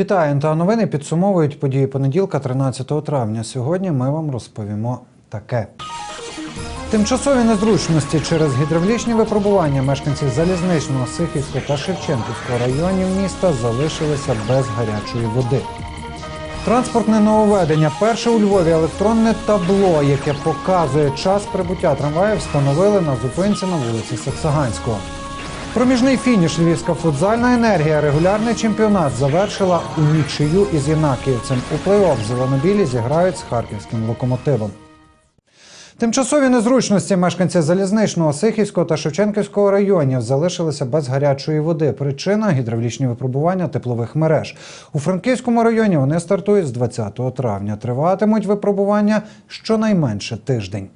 Вітаю, НТА новини підсумовують події понеділка, 13 травня. Сьогодні ми вам розповімо таке. Тимчасові незручності через гідравлічні випробування мешканців залізничного, Сихівського та Шевченківського районів міста залишилися без гарячої води. Транспортне нововведення. Перше у Львові електронне табло, яке показує час прибуття трамваю, встановили на зупинці на вулиці Саксаганського. Проміжний фініш Львівська футзальна енергія. Регулярний чемпіонат завершила у нічию із Єнакіївцем. У плей-офф зеленобілі зіграють з харківським локомотивом. Тимчасові незручності мешканців залізничного, Сихівського та Шевченківського районів залишилися без гарячої води. Причина гідравлічні випробування теплових мереж. У Франківському районі вони стартують з 20 травня. Триватимуть випробування щонайменше тиждень.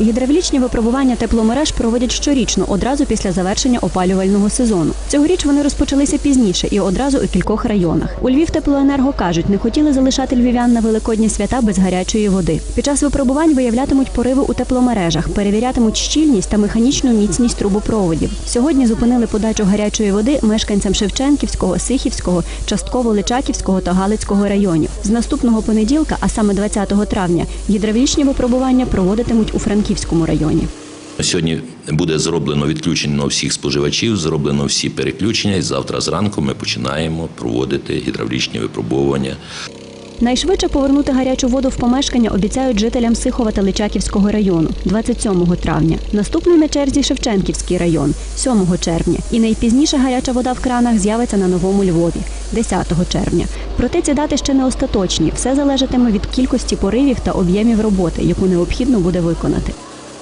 Гідравлічні випробування тепломереж проводять щорічно, одразу після завершення опалювального сезону. Цьогоріч вони розпочалися пізніше і одразу у кількох районах. У Львів теплоенерго кажуть, не хотіли залишати львів'ян на великодні свята без гарячої води. Під час випробувань виявлятимуть пориви у тепломережах, перевірятимуть щільність та механічну міцність трубопроводів. Сьогодні зупинили подачу гарячої води мешканцям Шевченківського, Сихівського, частково Личаківського та Галицького районів. З наступного понеділка, а саме 20 травня, гідравлічні випробування проводитимуть у Франківському районі. Сьогодні буде зроблено відключення всіх споживачів, зроблено всі переключення, і завтра зранку ми починаємо проводити гідравлічні випробування. Найшвидше повернути гарячу воду в помешкання обіцяють жителям Сихова та Личаківського району 27 травня. Наступний на черзі Шевченківський район 7 червня. І найпізніше гаряча вода в кранах з'явиться на новому Львові 10 червня. Проте ці дати ще не остаточні. Все залежатиме від кількості поривів та об'ємів роботи, яку необхідно буде виконати.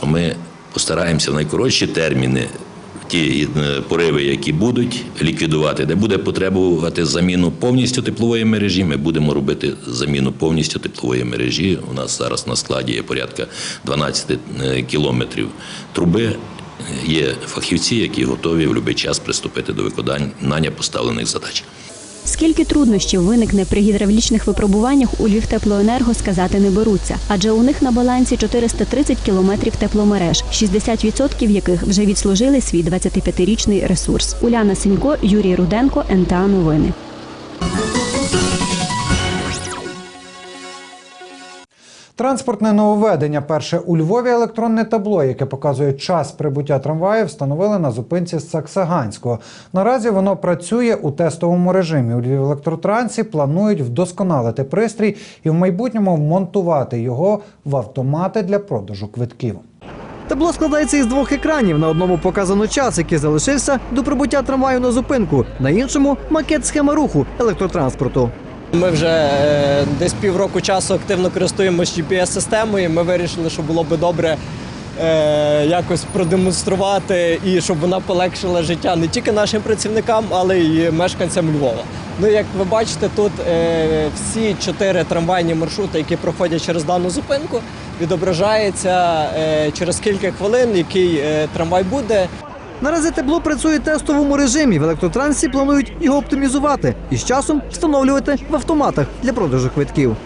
Ми постараємося в найкоротші терміни ті е, пориви, які будуть ліквідувати, де буде потребувати заміну повністю теплової мережі. Ми будемо робити заміну повністю теплової мережі. У нас зараз на складі є порядка 12 е, кілометрів труби. Є фахівці, які готові в будь-який час приступити до виконання поставлених задач. Скільки труднощів виникне при гідравлічних випробуваннях у Львівтеплоенерго сказати не беруться, адже у них на балансі 430 кілометрів тепломереж, 60% яких вже відслужили свій 25-річний ресурс. Уляна Сенько, Юрій Руденко, НТА Новини. Транспортне нововведення. Перше у Львові електронне табло, яке показує час прибуття трамваю, встановили на зупинці з Саксаганського. Наразі воно працює у тестовому режимі. У Львів електротрансі планують вдосконалити пристрій і в майбутньому вмонтувати його в автомати для продажу квитків. Табло складається із двох екранів. На одному показано час, який залишився до прибуття трамваю на зупинку. На іншому макет схеми руху електротранспорту. Ми вже е, десь півроку часу активно користуємося GPS-системою. Ми вирішили, що було би добре е, якось продемонструвати і щоб вона полегшила життя не тільки нашим працівникам, але й мешканцям Львова. Ну, як ви бачите, тут е, всі чотири трамвайні маршрути, які проходять через дану зупинку, відображається через кілька хвилин, який трамвай буде. Наразі табло працює тестовому режимі. В електротрансі планують його оптимізувати і з часом встановлювати в автоматах для продажу квитків.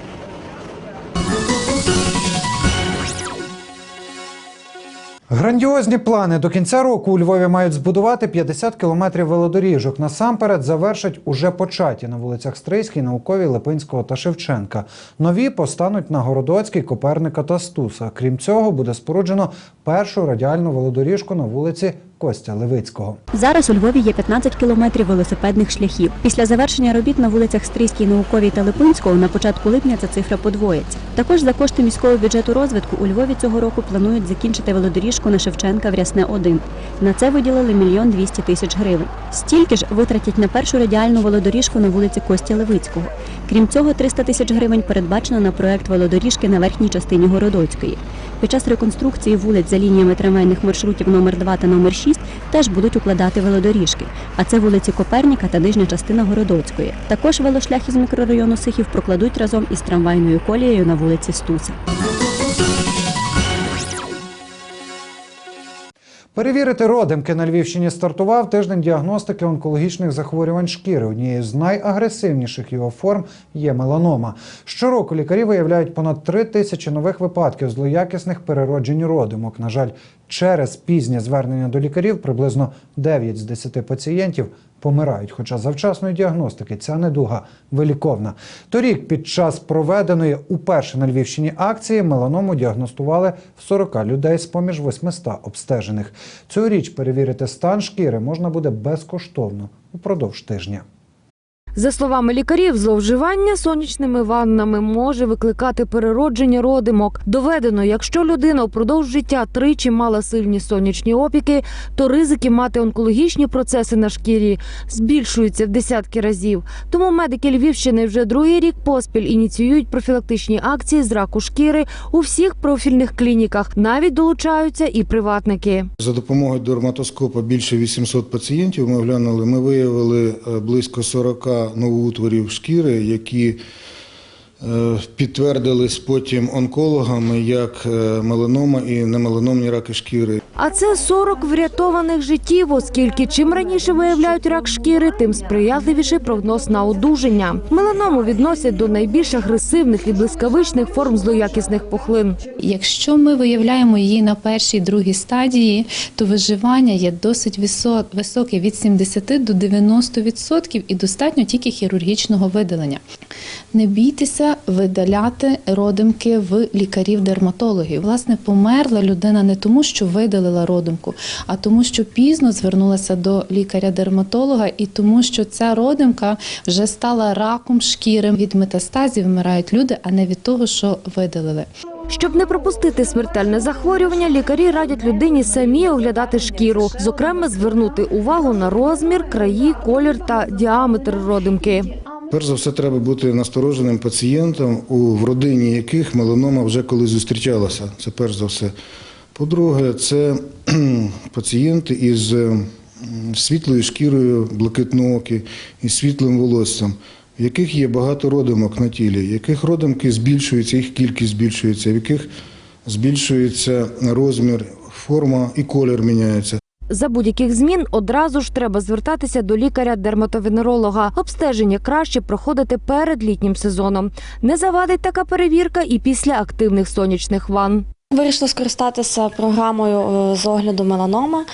Грандіозні плани до кінця року у Львові мають збудувати 50 кілометрів велодоріжок. Насамперед завершать уже початі на вулицях Стрийській, Науковій, Липинського та Шевченка. Нові постануть на Городоцькій, Коперника та Стуса. Крім цього, буде споруджено першу радіальну велодоріжку на вулиці Костя Левицького. Зараз у Львові є 15 кілометрів велосипедних шляхів. Після завершення робіт на вулицях Стрийській, Науковій та Липинського на початку липня ця цифра подвоїться. Також за кошти міського бюджету розвитку у Львові цього року планують закінчити велодоріжку на Шевченка в Рясне 1 На це виділили мільйон 200 тисяч гривень. Стільки ж витратять на першу радіальну велодоріжку на вулиці Костя Левицького. Крім цього, 300 тисяч гривень передбачено на проект велодоріжки на верхній частині Городоцької. Під час реконструкції вулиць за лініями трамвайних маршрутів номер 2 та номер 6 теж будуть укладати велодоріжки. А це вулиці Коперніка та нижня частина Городоцької. Також велошлях із мікрорайону Сихів прокладуть разом із трамвайною колією на вулиці Стуса. Перевірити родимки на Львівщині стартував тиждень діагностики онкологічних захворювань шкіри. Однією з найагресивніших його форм є меланома. Щороку лікарі виявляють понад три тисячі нових випадків злоякісних перероджень родимок. На жаль, через пізнє звернення до лікарів приблизно 9 з 10 пацієнтів помирають. Хоча завчасної діагностики ця недуга виліковна. Торік під час проведеної уперше на Львівщині акції меланому діагностували в 40 людей з поміж 800 обстежених. Цьогоріч перевірити стан шкіри можна буде безкоштовно упродовж тижня. За словами лікарів, зловживання сонячними ваннами може викликати переродження родимок. Доведено, якщо людина впродовж життя тричі мала сильні сонячні опіки, то ризики мати онкологічні процеси на шкірі збільшуються в десятки разів. Тому медики Львівщини вже другий рік поспіль ініціюють профілактичні акції з раку шкіри у всіх профільних клініках. Навіть долучаються і приватники. За допомогою дерматоскопа більше 800 пацієнтів ми оглянули. Ми виявили е, близько 40 новоутворів шкіри, які е, підтвердились потім онкологами як е, меланома і немеланомні раки шкіри. А це 40 врятованих життів, оскільки чим раніше виявляють рак шкіри, тим сприятливіший прогноз на одужання. Меланому відносять до найбільш агресивних і блискавичних форм злоякісних пухлин. Якщо ми виявляємо її на першій другій стадії, то виживання є досить високе від 70 до 90% і достатньо тільки хірургічного видалення. Не бійтеся видаляти родимки в лікарів-дерматологів. Власне, померла людина не тому, що видалила родимку, а тому, що пізно звернулася до лікаря-дерматолога, і тому, що ця родимка вже стала раком шкіри. Від метастазів вмирають люди, а не від того, що видалили. Щоб не пропустити смертельне захворювання, лікарі радять людині самі оглядати шкіру, зокрема звернути увагу на розмір, краї, колір та діаметр родимки. Перш за все, треба бути настороженим пацієнтом, у в родині яких меланома вже колись зустрічалася. Це перш за все. По-друге, це пацієнти із е, світлою шкірою, блакитноокі, із світлим волоссям, в яких є багато родимок на тілі, в яких родимки збільшуються, їх кількість збільшується, в яких збільшується розмір, форма і колір міняється. За будь-яких змін одразу ж треба звертатися до лікаря-дерматовенеролога. Обстеження краще проходити перед літнім сезоном. Не завадить така перевірка і після активних сонячних ванн. Вирішила скористатися програмою е, з огляду меланома.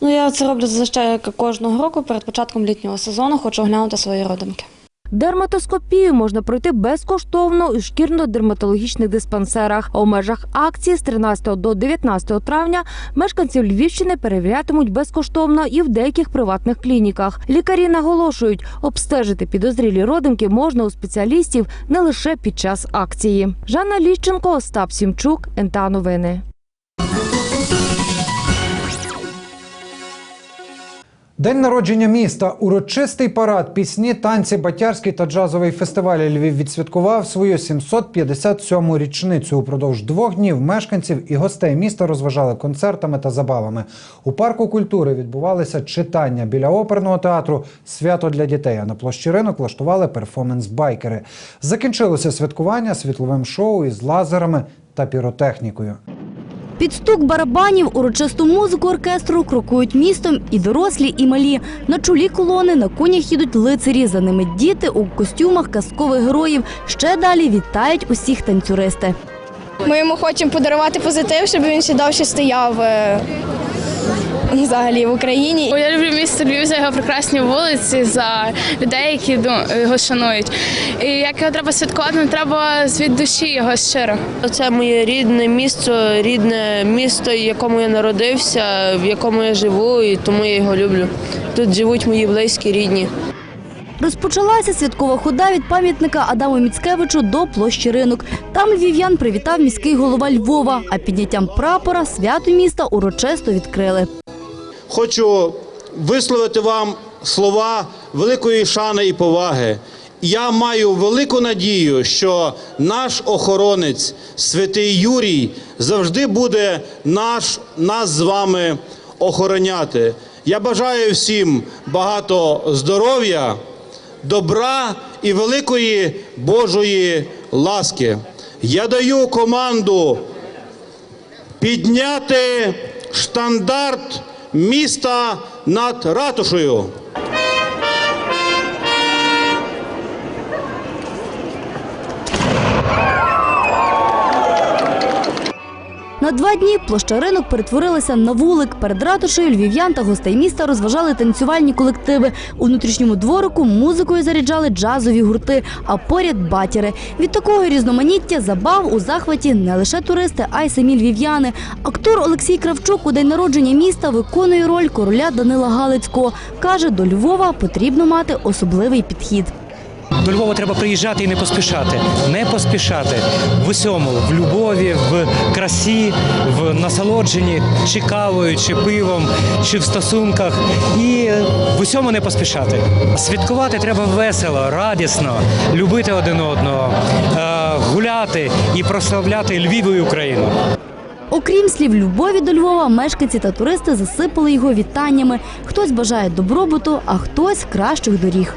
Ну, я це роблю зазвичай кожного року перед початком літнього сезону, хочу оглянути свої родинки. Дерматоскопію можна пройти безкоштовно у шкірно-дерматологічних диспансерах. У межах акції з 13 до 19 травня мешканців Львівщини перевірятимуть безкоштовно і в деяких приватних клініках. Лікарі наголошують, обстежити підозрілі родинки можна у спеціалістів не лише під час акції. Жанна Ліщенко, Остап Сімчук, НТА Новини. День народження міста, урочистий парад, пісні, танці, батярський та джазовий фестиваль Львів відсвяткував свою 757-му річницю. Упродовж двох днів мешканців і гостей міста розважали концертами та забавами. У парку культури відбувалися читання біля оперного театру Свято для дітей. А на площі ринок влаштували перформанс-байкери. Закінчилося святкування світловим шоу із лазерами та піротехнікою. Під стук барабанів урочисту музику оркестру крокують містом і дорослі, і малі. На чолі колони на конях їдуть лицарі. За ними діти у костюмах казкових героїв. Ще далі вітають усіх танцюристи. Ми йому хочемо подарувати позитив, щоб він ще довше стояв е, взагалі в Україні. Я люблю місто Львів за його прекрасні вулиці, за людей, які його шанують. І як його треба святкувати, треба від душі його щиро. Це моє рідне місто, рідне місто, в якому я народився, в якому я живу, і тому я його люблю. Тут живуть мої близькі, рідні. Розпочалася святкова хода від пам'ятника Адаму Міцкевичу до площі ринок. Там львів'ян привітав міський голова Львова, а підняттям прапора свято міста урочисто відкрили. Хочу висловити вам слова великої шани і поваги. Я маю велику надію, що наш охоронець, святий Юрій, завжди буде наш, нас з вами охороняти. Я бажаю всім багато здоров'я, добра і великої Божої ласки. Я даю команду підняти штандарт міста над ратушею. На два дні площа ринок перетворилася на вулик. Перед ратушею львів'ян та гостей міста розважали танцювальні колективи. У внутрішньому дворику музикою заряджали джазові гурти, а поряд батіри. Від такого різноманіття забав у захваті не лише туристи, а й самі львів'яни. Актор Олексій Кравчук у день народження міста виконує роль короля Данила Галицького. Каже, до Львова потрібно мати особливий підхід. До Львова треба приїжджати і не поспішати. Не поспішати в усьому, в любові, в красі, в насолодженні, чи кавою, чи пивом, чи в стосунках. І в усьому не поспішати. Святкувати треба весело, радісно, любити один одного, е, гуляти і прославляти Львів і Україну. Окрім слів любові до Львова, мешканці та туристи засипали його вітаннями. Хтось бажає добробуту, а хтось кращих доріг.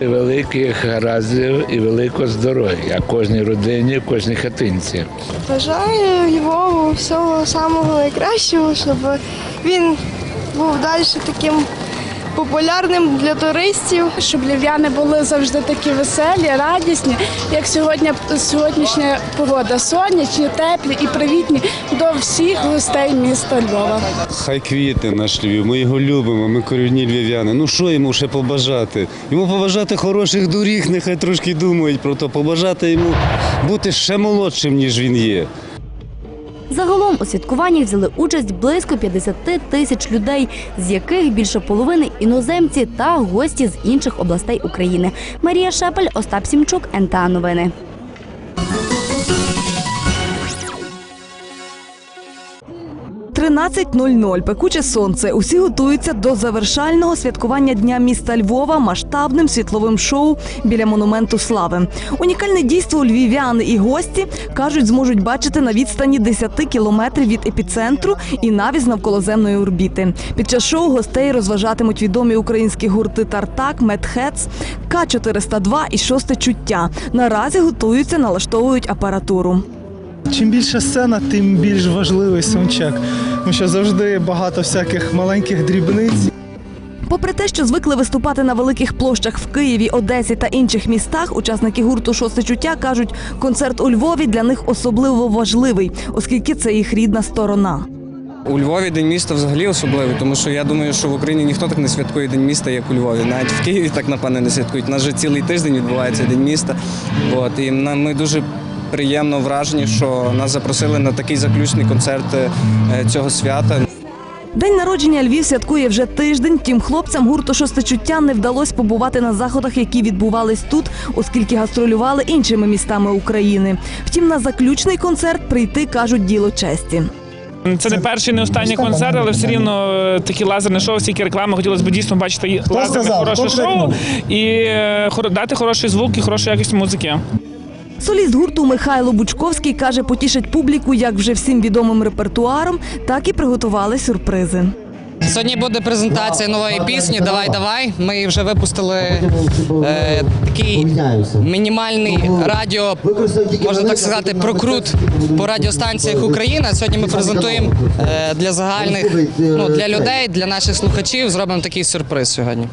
Великих гараздів і великого здоров'я кожній родині, кожній хатинці. Бажаю Львову всього самого найкращого, щоб він був далі таким популярним для туристів. Щоб львів'яни були завжди такі веселі, радісні, як сьогодні сьогоднішня погода. Сонячні, теплі і привітні до всіх гостей міста Львова. Хай квітне наш Львів, ми його любимо, ми корінні львів'яни. Ну що йому ще побажати? Йому побажати хороших доріг, нехай трошки думають про то, побажати йому бути ще молодшим, ніж він є. Загалом у святкуванні взяли участь близько 50 тисяч людей, з яких більше половини іноземці та гості з інших областей України. Марія Шепель, Остап Сімчук, НТА Новини. «13.00. Пекуче сонце. Усі готуються до завершального святкування Дня міста Львова масштабним світловим шоу біля монументу слави. Унікальне дійство львів'яни і гості кажуть, зможуть бачити на відстані 10 кілометрів від епіцентру і навіть навколоземної орбіти. Під час шоу гостей розважатимуть відомі українські гурти Тартак, Медхец, К-402 і Шосте чуття. Наразі готуються, налаштовують апаратуру. Чим більша сцена, тим більш важливий саундчек. Тому що завжди багато всяких маленьких дрібниць. Попри те, що звикли виступати на великих площах в Києві, Одесі та інших містах, учасники гурту Шосте чуття кажуть, концерт у Львові для них особливо важливий, оскільки це їх рідна сторона. У Львові День міста взагалі особливий, тому що я думаю, що в Україні ніхто так не святкує День міста, як у Львові. Навіть в Києві так напевне не святкують. У нас вже цілий тиждень відбувається День міста. От, і ми дуже приємно вражені, що нас запросили на такий заключний концерт е, цього свята. День народження Львів святкує вже тиждень. Втім, хлопцям гурту «Шосте чуття» не вдалося побувати на заходах, які відбувались тут, оскільки гастролювали іншими містами України. Втім, на заключний концерт прийти кажуть діло честі. Це не перший, не останній концерт, але все рівно е, такі лазерне шоу, стільки реклами. Хотілося б дійсно бачити лазерне хороше шоу і е, дати хороший звук і хорошу якість музики. Соліст гурту Михайло Бучковський каже, потішить публіку як вже всім відомим репертуаром, так і приготували сюрпризи. Сьогодні буде презентація нової пісні Давай, давай. Ми вже випустили е, такий мінімальний радіо, можна так сказати, прокрут по радіостанціях України. Сьогодні ми презентуємо е, для загальних ну, для людей, для наших слухачів. Зробимо такий сюрприз сьогодні.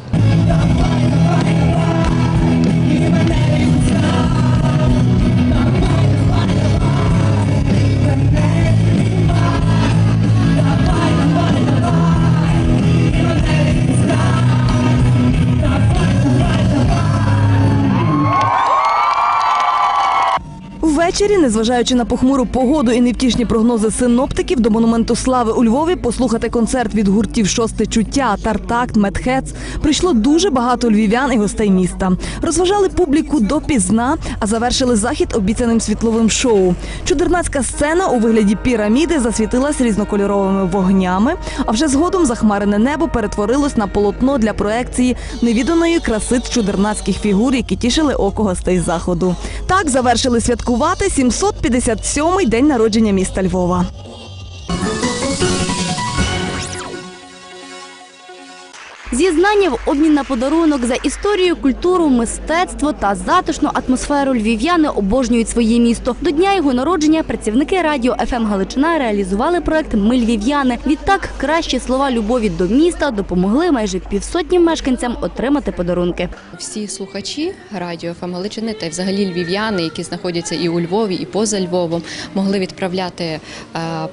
Ввечері, незважаючи на похмуру погоду і невтішні прогнози синоптиків, до монументу слави у Львові послухати концерт від гуртів Шосте чуття, Тартакт, Медхец прийшло дуже багато львів'ян і гостей міста. Розважали публіку допізна, а завершили захід обіцяним світловим шоу. Чудернацька сцена у вигляді піраміди засвітилась різнокольоровими вогнями. А вже згодом захмарене небо перетворилось на полотно для проекції невіданої краси чудернацьких фігур, які тішили око гостей заходу. Так завершили святкувати 757-й день народження міста Львова. Зізнання в обмін на подарунок за історію, культуру, мистецтво та затишну атмосферу львів'яни обожнюють своє місто. До дня його народження працівники радіо ФМ Галичина реалізували проект Ми львів'яни. Відтак кращі слова любові до міста допомогли майже півсотні мешканцям отримати подарунки. Всі слухачі радіо ФМ Галичини та взагалі львів'яни, які знаходяться і у Львові, і поза Львовом, могли відправляти, е,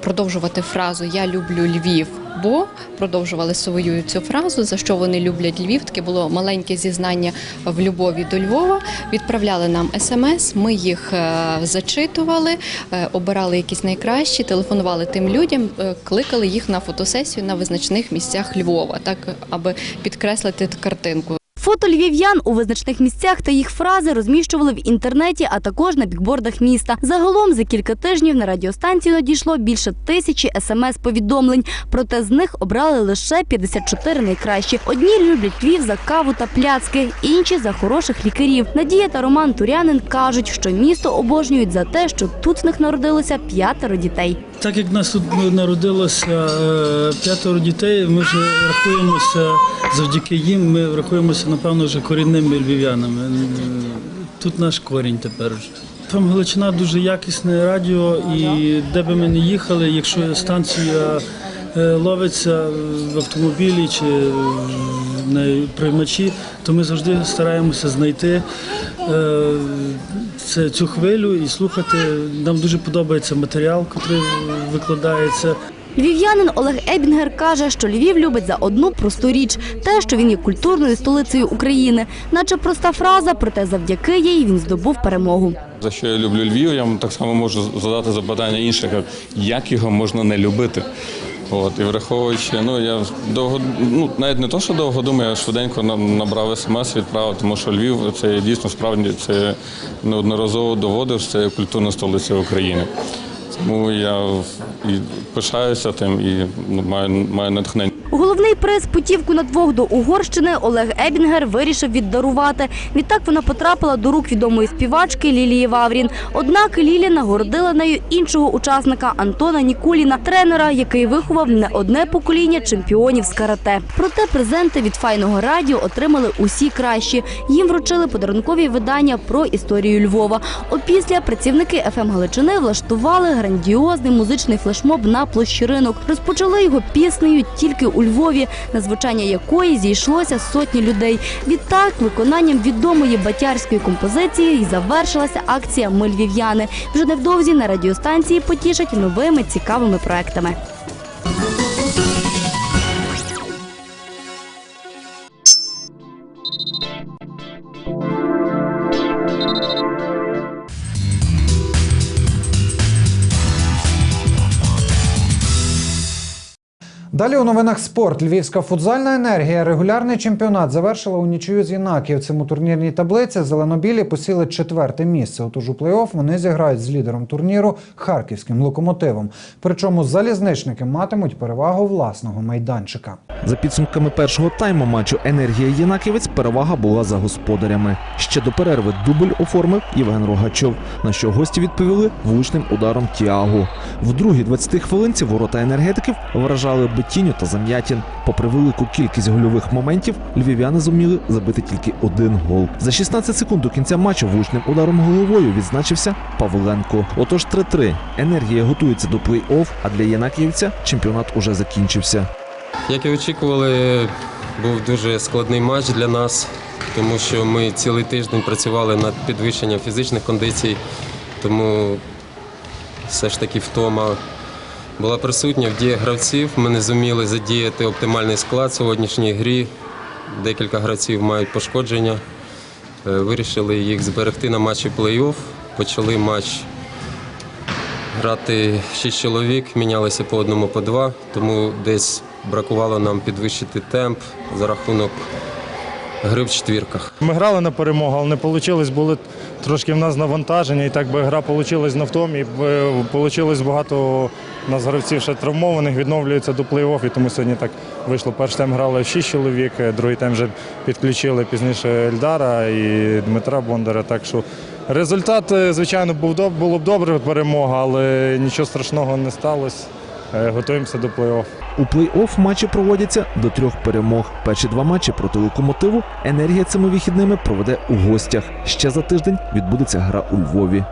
продовжувати фразу Я люблю Львів. Бо продовжували свою цю фразу, за що вони люблять Львів. Таке було маленьке зізнання в любові до Львова. Відправляли нам смс, ми їх е, зачитували, е, обирали якісь найкращі, телефонували тим людям, е, кликали їх на фотосесію на визначних місцях Львова, так аби підкреслити картинку. Фото львів'ян у визначних місцях та їх фрази розміщували в інтернеті, а також на бікбордах міста. Загалом за кілька тижнів на радіостанцію надійшло більше тисячі смс-повідомлень. Проте з них обрали лише 54 найкращі. Одні люблять Львів за каву та пляцки, інші за хороших лікарів. Надія та Роман Турянин кажуть, що місто обожнюють за те, що тут в них народилося п'ятеро дітей. Так як нас тут народилося е, п'ятеро дітей, ми вже рахуємося завдяки їм. Ми рахуємося, напевно, вже корінними львів'янами. Е, Тут наш корінь тепер. вже. Там Галичина дуже якісне радіо, і де би ми не їхали, якщо станція е, ловиться в автомобілі чи на приймачі, то ми завжди стараємося знайти е, цю хвилю і слухати. Нам дуже подобається матеріал, який викладається. Львів'янин Олег Ебінгер каже, що Львів любить за одну просту річ те, що він є культурною столицею України. Наче проста фраза, проте завдяки їй він здобув перемогу. За що я люблю Львів, я вам так само можу задати запитання інших, як його можна не любити. От, і враховуючи, ну я довго, ну навіть не то, що довго думаю, я швиденько набрав смс, відправив, тому що Львів це дійсно справді це неодноразово доводив, що це культурна столиця України. Тому я і пишаюся тим і маю, маю натхнення. Головний приз путівку на двох до Угорщини Олег Ебінгер вирішив віддарувати. Відтак вона потрапила до рук відомої співачки Лілії Ваврін. Однак Лілія нагородила нею іншого учасника Антона Нікуліна, тренера, який виховав не одне покоління чемпіонів з карате. Проте презенти від файного радіо отримали усі кращі. Їм вручили подарункові видання про історію Львова. Опісля працівники ФМ Галичини влаштували грандіозний музичний флешмоб на площі ринок. Розпочали його піснею тільки у Львові, на звучання якої зійшлося сотні людей. Відтак, виконанням відомої батярської композиції і завершилася акція Ми львів'яни. Вже невдовзі на радіостанції потішать новими цікавими проектами. Далі у новинах спорт. Львівська футзальна енергія. Регулярний чемпіонат завершила у нічию з Єнаківцем. У турнірній таблиці зеленобілі посіли четверте місце. Отож у плей-офф вони зіграють з лідером турніру харківським локомотивом. Причому залізничники матимуть перевагу власного майданчика. За підсумками першого тайму матчу Енергія Єнаківець перевага була за господарями. Ще до перерви дубль оформив Євген Рогачов, на що гості відповіли влучним ударом Тіагу. В другій 20 хвилинці ворота енергетиків вражали Бетіню та Зам'ятін. Попри велику кількість гольових моментів, львів'яни зуміли забити тільки один гол. За 16 секунд до кінця матчу влучним ударом головою відзначився Павленко. Отож 3-3. Енергія готується до плей-офф, а для Єнакіївця чемпіонат уже закінчився. Як і очікували, був дуже складний матч для нас, тому що ми цілий тиждень працювали над підвищенням фізичних кондицій, тому все ж таки втома була присутня в діях гравців. Ми не зуміли задіяти оптимальний склад в сьогоднішній грі. Декілька гравців мають пошкодження. Е, Вирішили їх зберегти на матчі плей-офф. Почали матч грати шість чоловік, мінялися по одному, по два, тому десь бракувало нам підвищити темп за рахунок гри в четвірках. Ми грали на перемогу, але не вийшло, були трошки в нас навантаження, і так би гра вийшла на втомі. Вийшло багато у нас гравців ще травмованих, відновлюються до плей-офф, і тому сьогодні так вийшло. Перший тайм грали 6 чоловік, другий тайм вже підключили пізніше Ельдара і Дмитра Бондара. Так що результат, е, звичайно, був було б добре перемога, але нічого страшного не сталося. Готуємося до плей-офф. У плей-офф матчі проводяться до трьох перемог. Перші два матчі проти локомотиву енергія цими вихідними проведе у гостях. Ще за тиждень відбудеться гра у Львові.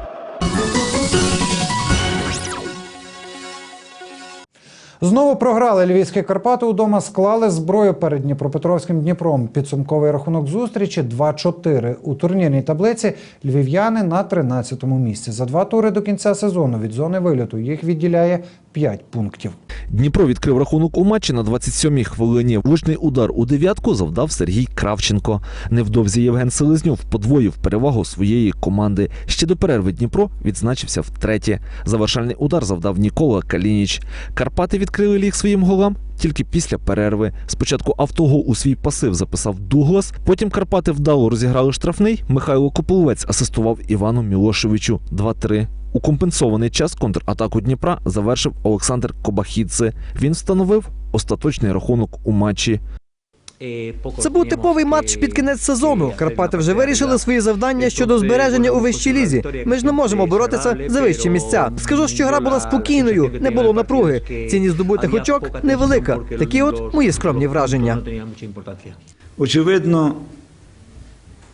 Знову програли львівські Карпати удома, склали зброю перед Дніпропетровським Дніпром. Підсумковий рахунок зустрічі 2-4. У турнірній таблиці львів'яни на 13-му місці. За два тури до кінця сезону від зони виліту їх відділяє 5 пунктів. Дніпро відкрив рахунок у матчі на 27-й хвилині. Влучний удар у дев'ятку завдав Сергій Кравченко. Невдовзі Євген Селезньов подвоїв перевагу своєї команди. Ще до перерви Дніпро відзначився втретє. Завершальний удар завдав Нікола Калініч. Карпати відкрили ліг своїм голам тільки після перерви. Спочатку автогол у свій пасив записав Дуглас. Потім Карпати вдало розіграли штрафний. Михайло Кополовець асистував Івану Мілошевичу 2-3. У компенсований час контратаку Дніпра завершив Олександр Кобахідзе. Він встановив остаточний рахунок у матчі. Це був типовий матч під кінець сезону. Карпати вже вирішили свої завдання щодо збереження у вищій лізі. Ми ж не можемо боротися за вищі місця. Скажу, що гра була спокійною, не було напруги. Ціні здобутих очок невелика. Такі от мої скромні враження. Очевидно,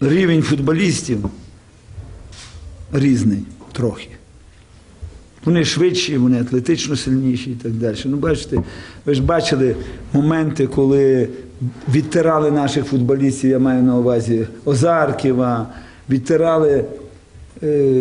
рівень футболістів різний трохи. Вони швидші, вони атлетично сильніші і так далі. Ну, бачите, ви ж бачили моменти, коли відтирали наших футболістів, я маю на увазі Озарківа, відтирали е,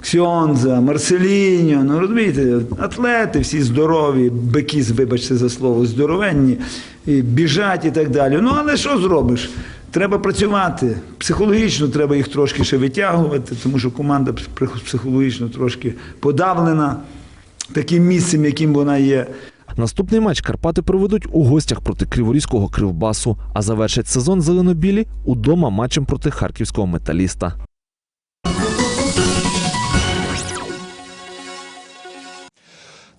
Ксьонза, Марселіньо. Ну, розумієте, атлети всі здорові, бики, вибачте за слово, здоровенні, і біжать і так далі. Ну, але що зробиш? Треба працювати. Психологічно треба їх трошки ще витягувати, тому що команда психологічно трошки подавлена таким місцем, яким вона є. Наступний матч Карпати проведуть у гостях проти Криворізького Кривбасу, а завершать сезон зеленобілі удома матчем проти харківського металіста.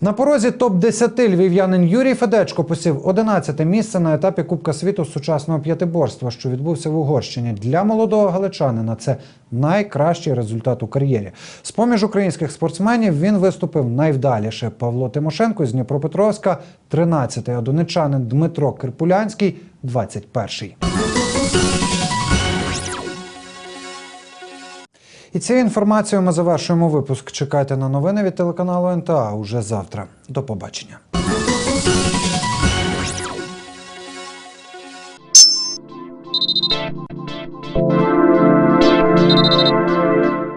На порозі топ-10 львів'янин Юрій Федечко посів 11 місце на етапі Кубка світу сучасного п'ятиборства, що відбувся в Угорщині. Для молодого галичанина це найкращий результат у кар'єрі. З поміж українських спортсменів він виступив найвдаліше. Павло Тимошенко з Дніпропетровська 13-й, а донечанин Дмитро Кирпулянський 21-й. І цією інформацією ми завершуємо випуск. Чекайте на новини від телеканалу НТА уже завтра. До побачення.